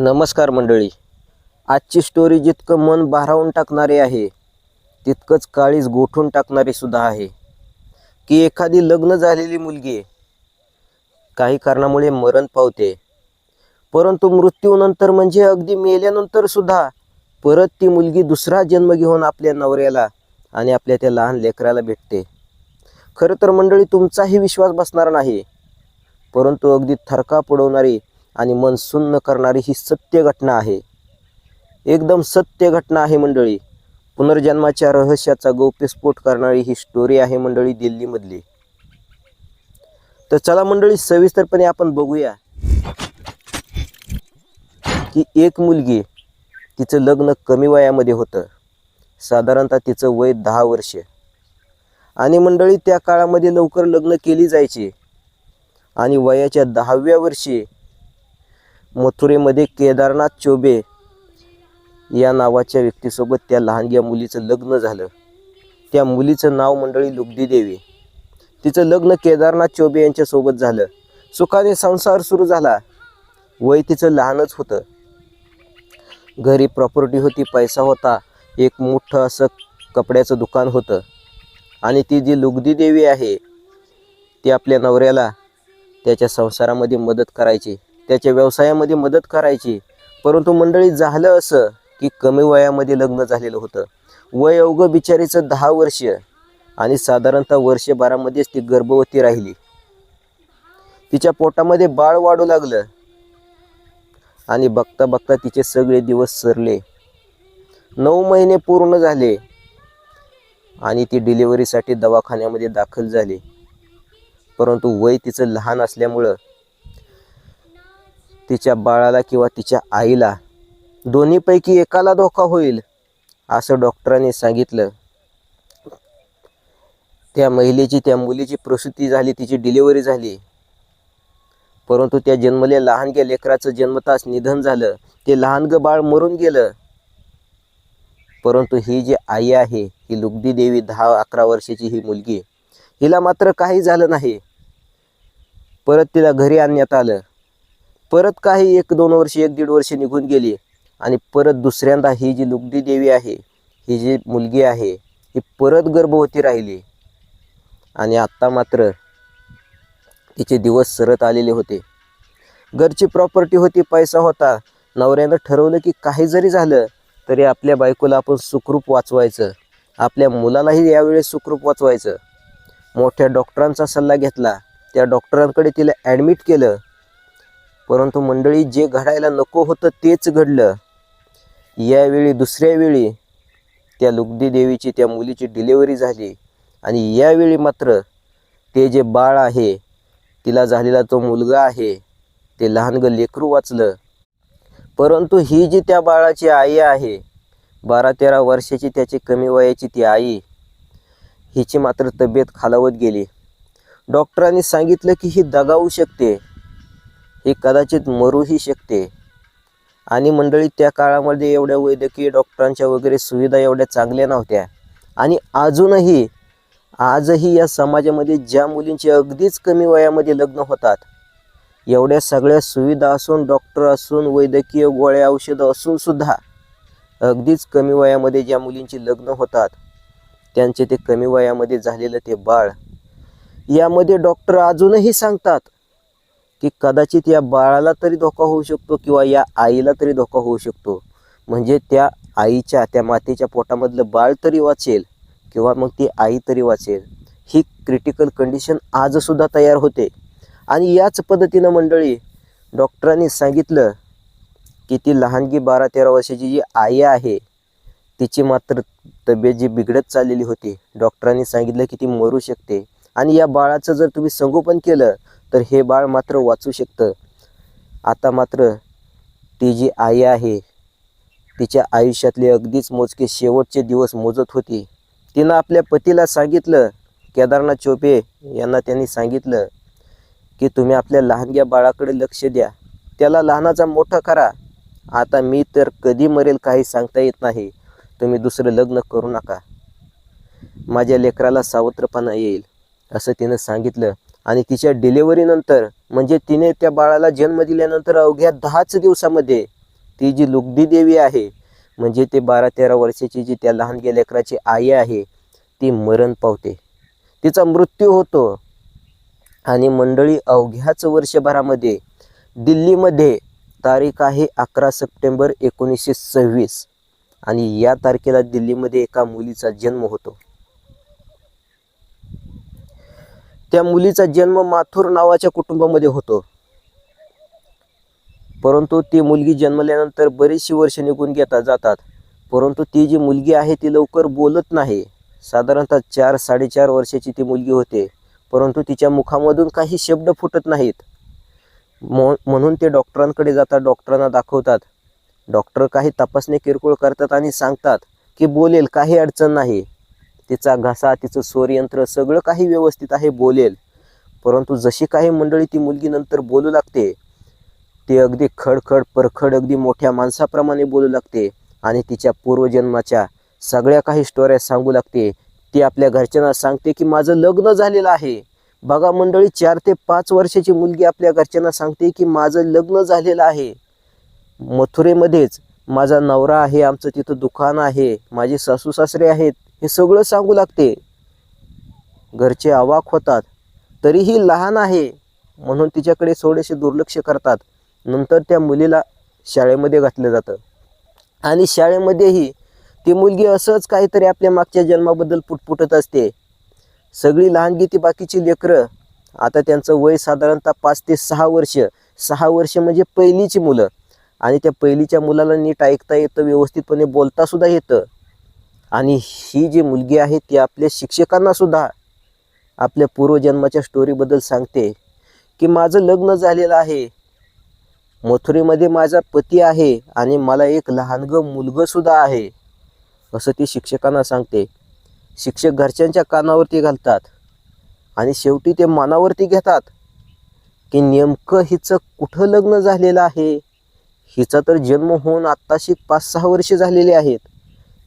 नमस्कार मंडळी. आजची स्टोरी जितकं मन भारावून टाकणारी आहे तितकंच काळीज गोठून टाकणारी सुद्धा आहे. की एखादी लग्न झालेली मुलगी काही कारणामुळे मरण पावते. परंतु मृत्यूनंतर म्हणजे अगदी मेल्यानंतर सुद्धा परत ती मुलगी दुसरा जन्म घेऊन आपल्या नवऱ्याला आणि आपल्या त्या लहान लेकराला भेटते. खरं तर मंडळी तुमचाही विश्वास बसणार नाही. परंतु अगदी थरका पडवणारी आणि मन सुन्न करणारी ही सत्य घटना आहे. एकदम सत्य घटना आहे मंडळी. पुनर्जन्माच्या रहस्याचा गौप्यस्फोट करणारी ही स्टोरी आहे मंडळी दिल्लीमधली. तर चला मंडळी सविस्तरपणे आपण बघूया की एक मुलगी तिचं लग्न कमी वयामध्ये होतं. साधारणतः तिचं वय दहा वर्ष. आणि मंडळी त्या काळामध्ये लवकर लग्न केली जायची. आणि वयाच्या दहाव्या वर्षी मथुरेमध्ये केदारनाथ चोबे या नावाच्या व्यक्तीसोबत त्या लहानग्या मुलीचं लग्न झालं. त्या मुलीचं नाव मंडळी लुगदी देवी. तिचं लग्न केदारनाथ चोबे यांच्यासोबत झालं. सुखाने संसार सुरू झाला. वय तिचं लहानच होतं. घरी प्रॉपर्टी होती पैसा होता एक मोठं असं कपड्याचं दुकान होतं. आणि ती जी लुगदी देवी आहे ती आपल्या नवऱ्याला त्याच्या संसारामध्ये मदत करायची. त्याच्या व्यवसायामध्ये मदत करायची. परंतु मंडळी झालं असं की कमी वयामध्ये लग्न झालेलं होतं. वय अवघं बिचारीचं दहा वर्ष आणि साधारणतः वर्षभरामध्येच ती गर्भवती राहिली. तिच्या पोटामध्ये बाळ वाढू लागलं आणि बघता बघता तिचे सगळे दिवस सरले. नऊ महिने पूर्ण झाले आणि ती डिलिव्हरीसाठी दवाखान्यामध्ये दाखल झाली. परंतु वय तिचं लहान असल्यामुळं तिच्या बाळाला किंवा तिच्या आईला दोन्हीपैकी एकाला धोका होईल असं डॉक्टरांनी सांगितलं. त्या महिलेची त्या मुलीची प्रसूती झाली तिची डिलिव्हरी झाली. परंतु त्या जन्मल्या लहानग्या लेकराचं जन्मतास निधन झालं. ते लहानगं बाळ मरून गेलं. परंतु ही जी आई आहे ही लुगदी देवी दहा अकरा वर्षाची ही मुलगी हिला मात्र काही झालं नाही. परत तिला घरी आणण्यात आलं. परत काही एक दोन वर्ष एक दीड वर्ष निघून गेली आणि परत दुसऱ्यांदा ही जी लुगडी देवी आहे ही जी मुलगी आहे ही परत गर्भवती राहिली. आणि आत्ता मात्र तिचे दिवस सरत आलेले होते. घरची प्रॉपर्टी होती पैसा होता. नवऱ्यानं ठरवलं की काही जरी झालं तरी आपल्या बायकोला आपण सुखरूप वाचवायचं. आपल्या मुलालाही यावेळेस सुखरूप वाचवायचं. मोठ्या डॉक्टरांचा सल्ला घेतला. त्या डॉक्टरांकडे तिला ॲडमिट केलं. परंतु मंडळी जे घडायला नको होतं तेच घडलं. यावेळी दुसऱ्या वेळी त्या लुगदी देवीची त्या मुलीची डिलेवरी झाली. आणि यावेळी मात्र ते जे बाळ आहे तिला झालेला तो मुलगा आहे ते लहानगं लेकरू वाचलं. परंतु ही जी त्या बाळाची आई आहे बारा तेरा वर्षाची त्याची कमी वयाची ती आई हिची मात्र तब्येत खालावत गेली. डॉक्टरांनी सांगितलं की ही दगावू शकते. ही कदाचित मरूही शकते. आणि मंडळी त्या काळामध्ये एवढ्या वैद्यकीय डॉक्टरांच्या वगैरे सुविधा एवढ्या चांगल्या नव्हत्या. आणि अजूनही आजही या समाजामध्ये ज्या मुलींची अगदीच कमी वयामध्ये लग्न होतात एवढ्या सगळ्या सुविधा असून डॉक्टर असून वैद्यकीय गोळ्या औषधं असूनसुद्धा अगदीच कमी वयामध्ये ज्या मुलींची लग्न होतात त्यांचे ते कमी वयामध्ये झालेलं ते बाळ यामध्ये डॉक्टर अजूनही सांगतात की कदाचित या बाळाला तरी धोका होऊ शकतो किंवा या आईला तरी धोका होऊ शकतो. म्हणजे त्या आईच्या त्या मातेच्या पोटामधलं बाळ तरी वाचेल किंवा मग ती आई तरी वाचेल. ही क्रिटिकल कंडिशन आजसुद्धा तयार होते. आणि याच पद्धतीनं मंडळी डॉक्टरांनी सांगितलं की ती लहानगी बारा तेरा वर्षाची जी आई आहे तिची मात्र तब्येत जी बिघडत चाललेली होती डॉक्टरांनी सांगितलं की ती मरू शकते. आणि या बाळाचं जर तुम्ही संगोपन केलं तर हे बाळ मात्र वाचू शकतं. आता मात्र ती जी आई आहे तिच्या आयुष्यातले अगदीच मोजके शेवटचे दिवस मोजत होती. तिनं आपल्या पतीला सांगितलं केदारनाथ चोपे यांना त्यांनी सांगितलं की तुम्ही आपल्या लहानग्या बाळाकडे लक्ष द्या. त्याला लहानाचा मोठा करा. आता मी तर कधी मरेल काही सांगता येत नाही. तुम्ही दुसरं लग्न करू नका. माझ्या लेकराला सावत्रपणा येईल असं तिनं सांगितलं. आणि तिच्या डिलेवरीनंतर म्हणजे तिने त्या बाळाला जन्म दिल्यानंतर अवघ्या दहाच दिवसामध्ये ती जी लुगदी देवी आहे म्हणजे ते बारा तेरा वर्षाची जी त्या लहान लेकराची आई आहे ती मरण पावते. तिचा मृत्यू होतो. आणि मंडळी अवघ्याच वर्षभरामध्ये दिल्लीमध्ये तारीख आहे अकरा सप्टेंबर एकोणीसशे सव्वीस. आणि या तारखेला दिल्लीमध्ये एका मुलीचा जन्म होतो. त्या मुलीचा जन्म माथुर नावाच्या कुटुंबामध्ये होतो. परंतु ती मुलगी जन्मल्यानंतर बरीचशी वर्ष निघून घेतात जातात. परंतु ती जी मुलगी आहे ती लवकर बोलत नाही. साधारणतः चार साडेचार वर्षाची ती मुलगी होते. परंतु तिच्या मुखामधून काही शब्द फुटत नाहीत. म्हणून ते डॉक्टरांकडे जातात डॉक्टरांना दाखवतात. डॉक्टर काही तपासणी किरकोळ करतात आणि सांगतात की बोलेल काही अडचण नाही. तिचा घसा तिचं स्वरयंत्र सगळं काही व्यवस्थित आहे बोलेल. परंतु जशी काही मंडळी ती मुलगी नंतर बोलू लागते ते अगदी खडखड परखड अगदी मोठ्या माणसाप्रमाणे बोलू लागते आणि तिच्या पूर्वजन्माच्या सगळ्या काही स्टोऱ्या सांगू लागते. ती आपल्या घरच्यांना सांगते की माझं लग्न झालेलं आहे. बघा मंडळी चार ते पाच वर्षाची मुलगी आपल्या घरच्यांना सांगते की माझं लग्न झालेलं आहे. मथुरेमध्येच माझा नवरा आहे आमचं तिथं दुकान आहे माझे सासू सासरे आहेत हे सगळं सांगू लागते. घरचे अवाक होतात. तरीही लहान आहे म्हणून तिच्याकडे थोडेसे दुर्लक्ष करतात. नंतर त्या मुलीला शाळेमध्ये घातलं जातं. आणि शाळेमध्येही ती मुलगी असंच काहीतरी आपल्या मागच्या जन्माबद्दल पुटपुटत असते. सगळी लहानगी ती बाकीची लेकरं. आता त्यांचं वय साधारणतः पाच ते सहा वर्ष. सहा वर्ष म्हणजे पहिलीची मुलं. आणि त्या पहिलीच्या मुलाला नीट ऐकता येतं व्यवस्थितपणे बोलता सुद्धा येतं. आणि ही जी मुलगी आहे ती आपल्या शिक्षकांना सुद्धा आपल्या पूर्वजन्माच्या स्टोरीबद्दल सांगते की माझं लग्न झालेलं आहे. मथुरेमध्ये माझा पती आहे आणि मला एक लहानगं मुलगंसुद्धा आहे असं ती शिक्षकांना सांगते. शिक्षक घरच्यांच्या कानावरती घालतात आणि शेवटी ते मनावरती घेतात की नेमकं हिचं कुठं लग्न झालेलं आहे? हिचा तर जन्म होऊन आत्ताशी पाच सहा वर्षे झालेली आहेत.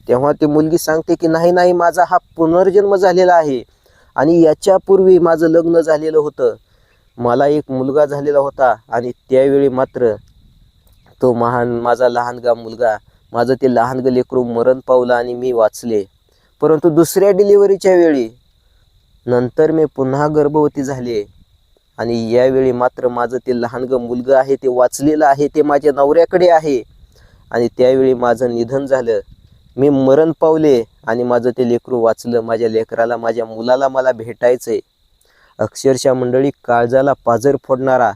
तेव्हा ती मुलगी सांगते की नाही नाही माझा हा पुनर्जन्म झालेला आहे आणि याच्यापूर्वी माझं लग्न झालेलं होतं. मला एक मुलगा झालेला होता आणि त्यावेळी मात्र तो महान माझा लहानगा मुलगा माझं ते लहानगं लेकरू मरण पावलं आणि मी वाचले. परंतु दुसऱ्या डिलिव्हरीच्या वेळी नंतर मी पुन्हा गर्भवती झाले आणि यावेळी मात्र माझं ते लहानगं मुलगा आहे ते वाचलेलं आहे ते माझ्या नवऱ्याकडे आहे आणि त्यावेळी माझं निधन झालं. मी मरण पावले आणि माझं ते लेकरू वाचलं. माझ्या लेकराला माझ्या मुलाला मला भेटायचं आहे अक्षरशः मंडळी काळजाला पाजर फोडणारा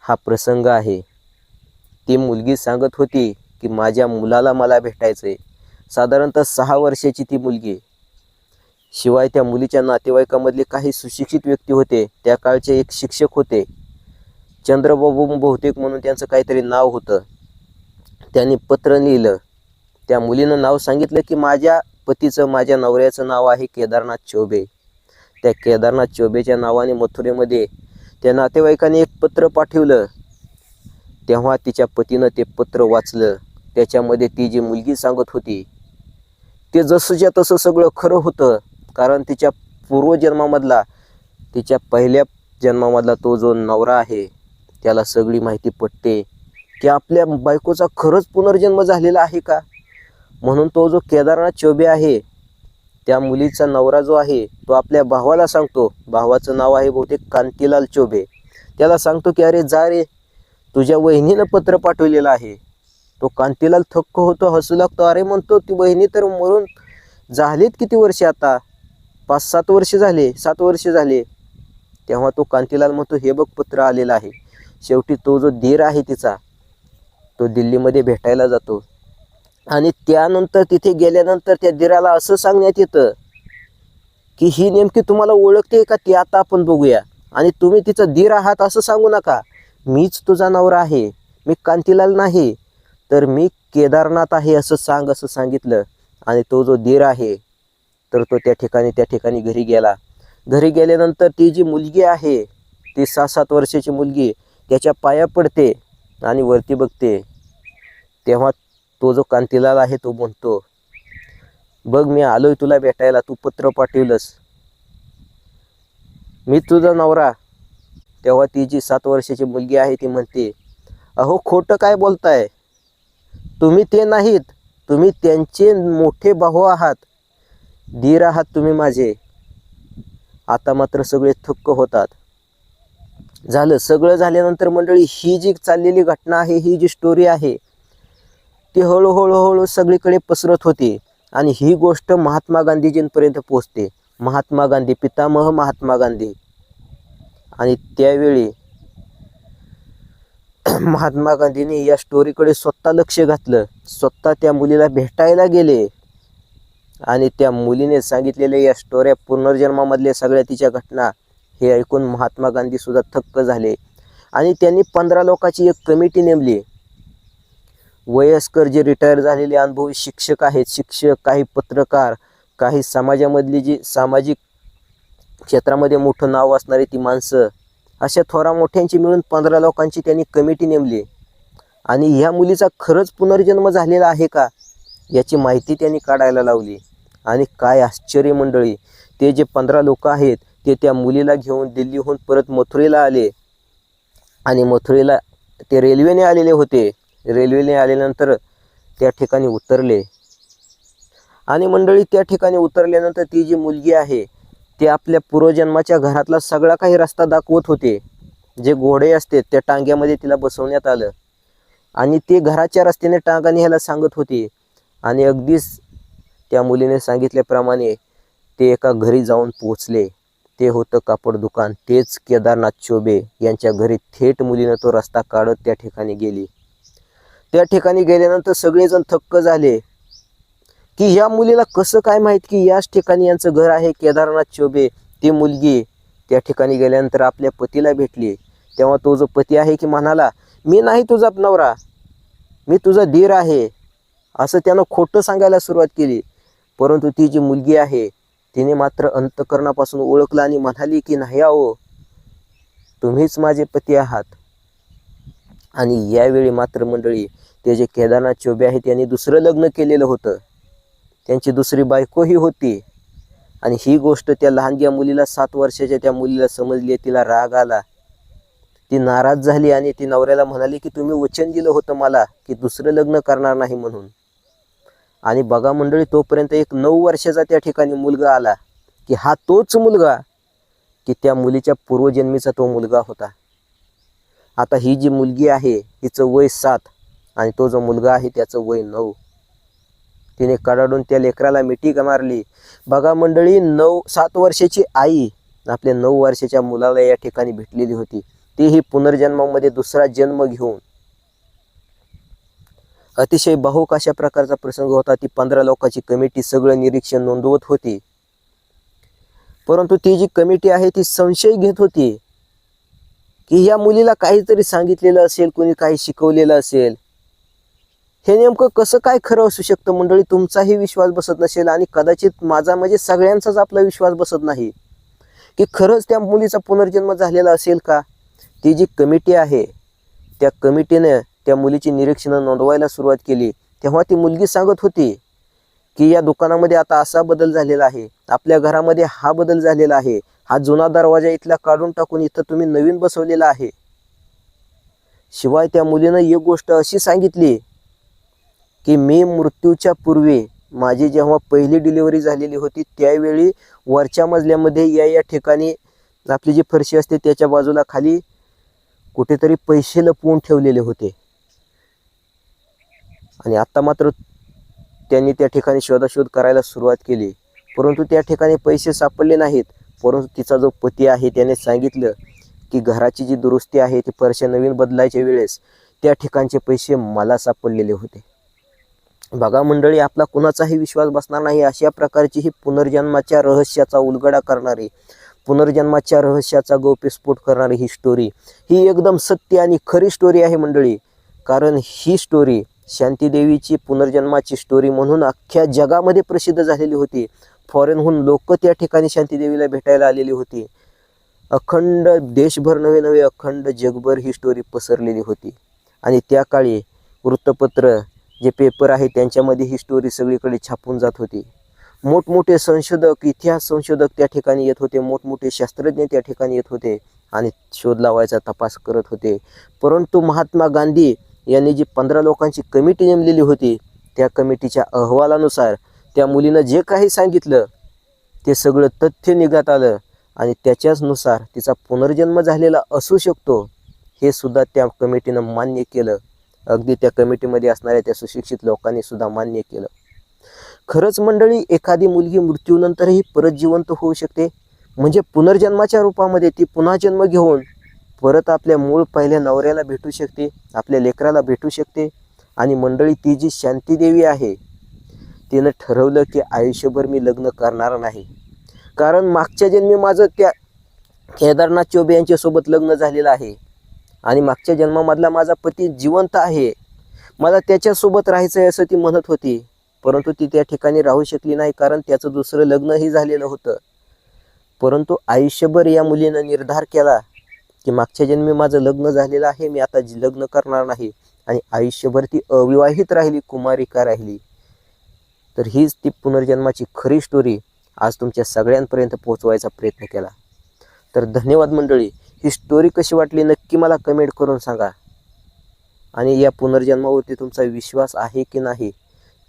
हा प्रसंग आहे. ती मुलगी सांगत होती की माझ्या मुलाला मला भेटायचं आहे साधारणतः सहा वर्षाची ती मुलगी. शिवाय त्या मुलीच्या नातेवाईकामधले काही सुशिक्षित व्यक्ती होते. त्या काळचे एक शिक्षक होते. चंद्रबाबू बहुतेक म्हणून त्यांचं काहीतरी नाव होतं. त्यांनी पत्र लिहिलं. त्या मुलीनं नाव सांगितलं की माझ्या पतीचं माझ्या नवऱ्याचं नाव आहे केदारनाथ चौबे. त्या केदारनाथ चौबेच्या नावाने मथुरेमध्ये त्या नातेवाईकाने एक पत्र पाठवलं. तेव्हा तिच्या पतीनं ते पत्र वाचलं. त्याच्यामध्ये ती जी मुलगी सांगत होती ते जसंच्या तसं सगळं खरं होतं. कारण तिच्या पूर्वजन्मामधला तिच्या पहिल्या जन्मामधला तो जो नवरा आहे त्याला सगळी माहिती पटते. की आपल्या बायकोचा खरंच पुनर्जन्म झालेला आहे का? म्हणून तो जो केदारनाथ चौबे आहे त्या मुलीचा नवरा जो आहे तो आपल्या भावाला सांगतो. भावाचं नाव आहे बहुतेक कांतीलाल चौबे. त्याला सांगतो की अरे जा रे. तुझ्या वहिनीनं पत्र पाठवलेलं आहे. तो कांतीलाल थक्क होतो हसू लागतो. अरे म्हणतो ती बहिणी तर मरून झालीत किती वर्षे आता? पाच सात वर्ष झाले सात वर्षे झाले. तेव्हा तो कांतीलाल म्हणतो हे बघ पत्र आलेलं आहे. शेवटी तो जो धीर आहे तिचा तो दिल्लीमध्ये भेटायला जातो. आणि त्यानंतर तिथे गेल्यानंतर त्या दिराला असं सांगण्यात येतं की ही नेमकी तुम्हाला ओळखते का ती आता आपण बघूया. आणि तुम्ही तिचं दीर आहात असं सांगू नका. मीच तुझा नवरा आहे. मी कांतीलाल नाही. तर मी केदारनाथ आहे असं सांग असं सांगितलं. आणि तो जो दीर आहे तर तो त्या ठिकाणी त्या ठिकाणी घरी गेला. घरी गेल्यानंतर ती जी मुलगी आहे ती सहा सात वर्षाची मुलगी त्याच्या पाया पडते आणि वरती बघते. तेव्हा तो जो कांतीलाल आहे तो म्हणतो बघ मी आलोय तुला भेटायला तू पत्र पाठवलंस. मी तुझा नवरा. तेव्हा ती जी सात वर्षाची मुलगी आहे ती म्हणते अहो खोटं काय बोलताय? तुम्ही ते नाहीत. तुम्ही त्यांचे मोठे भाऊ आहात. धीर आहात तुम्ही माझे. आता मात्र सगळे थक्क होतात. झालं सगळं झाल्यानंतर मंडळी ही जी चाललेली घटना आहे ही जी स्टोरी आहे ती हळूहळू हळू सगळीकडे पसरत होती आणि ही गोष्ट महात्मा गांधीजींपर्यंत पोचते महात्मा गांधी पितामह महात्मा गांधी. आणि त्यावेळी महात्मा गांधींनी या स्टोरीकडे स्वतः लक्ष घातलं. स्वतः त्या मुलीला भेटायला गेले. आणि त्या मुलीने सांगितलेल्या या स्टोऱ्या पुनर्जन्मामधल्या सगळ्या तिच्या घटना हे ऐकून महात्मा गांधीसुद्धा थक्क झाले. आणि त्यांनी पंधरा लोकांची एक कमिटी नेमली. वयस्कर जे रिटायर झालेले अनुभवी शिक्षक आहेत शिक्षक काही पत्रकार काही समाजामधली जी सामाजिक क्षेत्रामध्ये मोठं नाव असणारी ती माणसं अशा थोरा मोठ्यांची मिळून पंधरा लोकांची त्यांनी कमिटी नेमली. आणि ह्या मुलीचा खरंच पुनर्जन्म झालेला आहे का याची माहिती त्यांनी काढायला लावली. आणि काय आश्चर्य मंडळी ते जे पंधरा लोक आहेत ते त्या मुलीला घेऊन दिल्लीहून परत मथुरेला आले. आणि मथुरेला ते रेल्वेने आलेले होते. रेल्वेने आल्यानंतर त्या ठिकाणी उतरले. आणि मंडळी त्या ठिकाणी उतरल्यानंतर ती जी मुलगी आहे ती आपल्या पूर्वजन्माच्या घरातला सगळा काही रस्ता दाखवत होते. जे घोडे असते त्या टांग्यामध्ये तिला बसवण्यात आलं. आणि ते घराच्या रस्त्याने टांगा न्यायला सांगत होती. आणि अगदीच त्या मुलीने सांगितल्याप्रमाणे ते एका घरी जाऊन पोचले ते होतं कापड दुकान तेच केदारनाथ चोबे यांच्या घरी थेट मुलीनं तो रस्ता काढत त्या ठिकाणी गेली. त्या ठिकाणी गेल्यानंतर सगळेजण थक्क झाले. की या मुलीला कसं काय माहीत की याच ठिकाणी यांचं घर आहे केदारनाथ चोबे ती मुलगी त्या ठिकाणी गेल्यानंतर आपल्या पतीला भेटली. तेव्हा तो जो पती आहे की म्हणाला मी नाही तुझा नवरा. मी तुझा धीर आहे. असं त्यानं खोटं सांगायला सुरुवात केली. परंतु ती जी मुलगी आहे तिने मात्र अंतकरणापासून ओळखलं आणि म्हणाली की नाही आहो. तुम्हीच माझे पती आहात. आणि यावेळी मात्र मंडळी ते जे केदारनाथ चोबे आहेत त्यांनी दुसरं लग्न केलेलं होतं. त्यांची दुसरी बायकोही होती. आणि ही गोष्ट त्या लहानग्या मुलीला सात वर्षाच्या त्या मुलीला समजली तिला राग आला. ती नाराज झाली आणि ती नवऱ्याला म्हणाली की तुम्ही वचन दिलं होतं मला की दुसरं लग्न करणार नाही म्हणून. आणि बघा मंडळी तोपर्यंत एक नऊ वर्षाचा त्या ठिकाणी मुलगा आला की हा तोच मुलगा की त्या मुलीच्या पूर्वजन्मीचा तो मुलगा होता. आता ही जी मुलगी आहे तिचं वय सात आणि तो जो मुलगा आहे त्याचं वय नऊ. तिने कडाडून त्या लेकराला मिठी मारली. बघा मंडळी नऊ सात वर्षाची आई आपल्या नऊ वर्षाच्या मुलाला या ठिकाणी भेटलेली होती. तीही पुनर्जन्मामध्ये दुसरा जन्म घेऊन. अतिशय भाऊक अशा प्रकारचा प्रसंग होता. ती पंधरा लोकांची कमिटी सगळं निरीक्षण नोंदवत होती. परंतु ती जी कमिटी आहे ती संशय घेत होती. की या मुलीला काहीतरी सांगितलेलं असेल कोणी काही शिकवलेलं असेल. हे नेमकं कसं काय खरं असू शकतं मंडळी? तुमचाही विश्वास बसत नसेल आणि कदाचित माझा म्हणजे सगळ्यांचाच आपला विश्वास बसत नाही. की खरंच त्या मुलीचा पुनर्जन्म झालेला असेल का? ती जी कमिटी आहे त्या कमिटीने त्या मुलीची निरीक्षणं नोंदवायला सुरुवात केली. तेव्हा ती मुलगी सांगत होती की या दुकानामध्ये आता असा बदल झालेला आहे. आपल्या घरामध्ये हा बदल झालेला आहे. हा जुना दरवाजा इथला काढून टाकून इथं तुम्ही नवीन बसवलेला आहे. शिवाय त्या मुलीनं एक गोष्ट अशी सांगितली की मी मृत्यूच्या पूर्वी माझी जेव्हा पहिली डिलिव्हरी झालेली होती त्यावेळी वरच्या मजल्यामध्ये या या ठिकाणी आपली जी फरशी असते त्याच्या बाजूला खाली कुठेतरी पैसे लपवून ठेवलेले होते. आणि आता मात्र त्यांनी त्या ठिकाणी शोधाशोध करायला सुरुवात केली. परंतु त्या ठिकाणी पैसे सापडले नाहीत. परंतु तिचा जो पती आहे त्याने सांगितलं की घराची जी दुरुस्ती आहे ती फरशा नवीन बदलायच्या वेळेस त्या ठिकाणचे पैसे मला सापडलेले होते. बघा मंडळी आपला कुणाचाही विश्वास बसणार नाही अशा प्रकारची ही पुनर्जन्माच्या रहस्याचा उलगडा करणारी पुनर्जन्माच्या रहस्याचा गौप्यस्फोट करणारी ही स्टोरी ही एकदम सत्य आणि खरी स्टोरी आहे मंडळी. कारण ही स्टोरी शांतीदेवीची पुनर्जन्माची स्टोरी म्हणून अख्ख्या जगामध्ये प्रसिद्ध झालेली होती. फॉरेनहून लोक त्या ठिकाणी शांतीदेवीला भेटायला आलेली होती. अखंड देशभर नवे नवे अखंड जगभर ही स्टोरी पसरलेली होती. आणि त्या काळी वृत्तपत्र जे पेपर आहे त्यांच्यामध्ये ही स्टोरी सगळीकडे छापून जात होती. मोठमोठे संशोधक इतिहास संशोधक त्या ठिकाणी येत होते. मोठमोठे शास्त्रज्ञ त्या ठिकाणी येत होते आणि शोध लावायचा तपास करत होते. परंतु महात्मा गांधी यांनी जी पंधरा लोकांची कमिटी नेमलेली होती त्या कमिटीच्या अहवालानुसार त्या मुलीनं जे काही सांगितलं ते सगळं तथ्य निघत आलं आणि त्याच्याचनुसार तिचा पुनर्जन्म झालेला असू शकतो हे सुद्धा त्या कमिटीनं मान्य केलं. अगदी त्या कमिटीमध्ये असणाऱ्या त्या सुशिक्षित लोकांनी सुद्धा मान्य केलं. खरंच मंडळी एखादी मुलगी मृत्यूनंतरही परत जिवंत होऊ शकते. म्हणजे पुनर्जन्माच्या रूपामध्ये ती पुन्हा जन्म घेऊन परत आपल्या मूळ पहिल्या नवऱ्याला भेटू शकते आपल्या लेकराला भेटू शकते. आणि मंडळी ती जी शांतीदेवी आहे तिनं ठरवलं की आयुष्यभर मी लग्न करणार नाही. कारण मागच्या जन्मी माझं त्या केदारनाथ चौबे यांच्यासोबत लग्न झालेलं आहे. आणि मागच्या जन्मामधला माझा पती जिवंत आहे. मला त्याच्यासोबत राहायचं आहे असं ती म्हणत होती. परंतु ती त्या ठिकाणी राहू शकली नाही कारण त्याचं दुसरं लग्नही झालेलं होतं. परंतु आयुष्यभर या मुलीनं निर्धार केला की मागच्या जन्मी माझं लग्न झालेलं आहे मी आता जी- लग्न करणार नाही. आणि आयुष्यभर ती अविवाहित राहिली कुमारिका राहिली. तर हीच ती पुनर्जन्माची खरी स्टोरी आज तुमच्या सगळ्यांपर्यंत पोहोचवायचा प्रयत्न केला. तर धन्यवाद मंडळी ही स्टोरी कशी वाटली नक्की मला कमेंट करून सांगा. आणि या पुनर्जन्मावरती तुमचा विश्वास आहे की नाही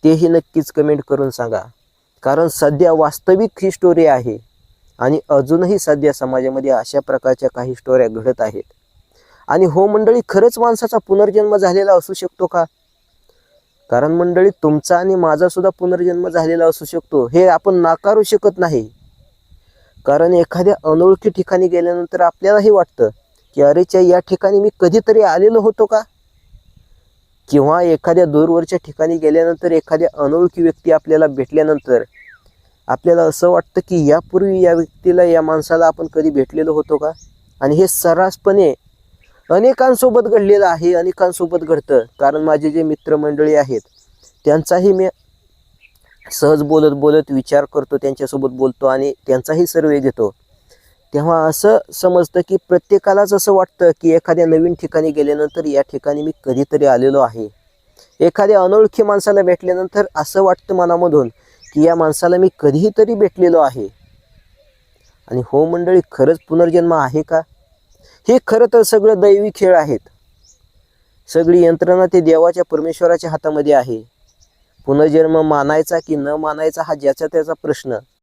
तेही नक्कीच कमेंट करून सांगा. कारण सध्या वास्तविक ही स्टोरी आहे आणि अजूनही सध्या समाजामध्ये अशा प्रकारच्या काही स्टोऱ्या घडत आहेत. आणि हो मंडळी खरंच माणसाचा पुनर्जन्म झालेला असू शकतो का? कारण मंडळी तुमचा आणि माझा सुद्धा पुनर्जन्म झालेला असू शकतो हे आपण नाकारू शकत नाही. कारण एखाद्या अनोळखी ठिकाणी गेल्यानंतर आपल्यालाही वाटतं की अरेच्या या ठिकाणी मी कधीतरी आलेलो होतो का? किंवा एखाद्या दूरवरच्या ठिकाणी गेल्यानंतर एखाद्या अनोळखी व्यक्ती आपल्याला भेटल्यानंतर आपल्याला असं वाटतं की यापूर्वी या व्यक्तीला या माणसाला आपण कधी भेटलेलो होतो का? आणि हे सर्रासपणे अनेकांसोबत घडलेलं आहे अनेकांसोबत घडतं. कारण माझे जे मित्रमंडळी आहेत त्यांचाही मी सहज बोलत बोलत विचार करतो त्यांच्यासोबत बोलतो आणि त्यांचाही सर्वे घेतो. तेव्हा असं समजतं की प्रत्येकालाच असं वाटतं की एखाद्या नवीन ठिकाणी गेल्यानंतर या ठिकाणी मी कधीतरी आलेलो आहे. एखाद्या अनोळखी माणसाला भेटल्यानंतर असं वाटतं मनामधून की या माणसाला मी कधीही तरी भेटलेलो आहे. आणि हो मंडळी खरंच पुनर्जन्म आहे का? हे खरं तर सगळं दैवी खेळ आहेत. सगळी यंत्रणा ते देवाच्या परमेश्वराच्या हातामध्ये आहे. पुनर्जन्म मानायचा की न मानायचा हा ज्याचा त्याचा प्रश्न.